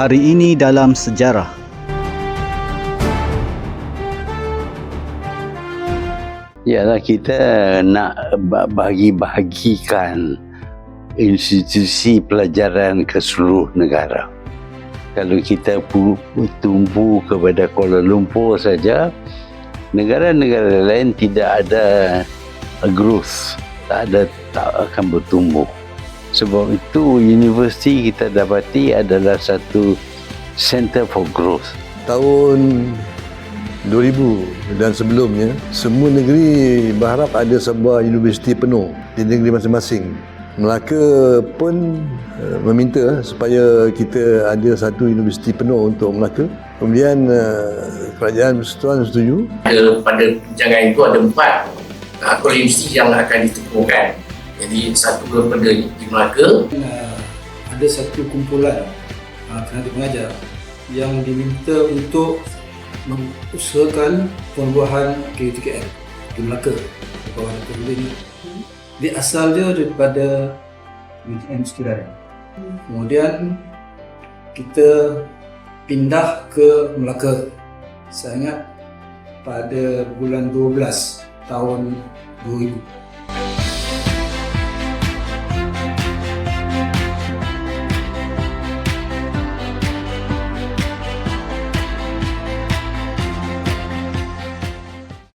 Hari ini dalam sejarah. Yalah kita nak ba- bagi-bahagikan institusi pelajaran ke seluruh negara. Kalau kita pu- tumpu kepada Kuala Lumpur saja, negara-negara lain tidak ada growth, tak ada tak akan bertumbuh. Sebab itu universiti kita dapati adalah satu center for growth. tahun 2000 dan sebelumnya semua negeri berharap ada sebuah universiti penuh di negeri masing-masing Melaka pun uh, meminta supaya kita ada satu universiti penuh untuk Melaka kemudian uh, kerajaan persekutuan setuju ada pada jangan itu ada empat uh, kolej universiti yang akan ditemukan. Jadi satu daripada di Melaka, uh, ada satu kumpulan uh, tenaga pengajar yang diminta untuk mengusahakan perubahan KUTKM di Melaka di bawah Datuk ini. Dia asal dia daripada UTM Sekiranya. Kemudian kita pindah ke Melaka. Saya ingat pada bulan 12 tahun 2000.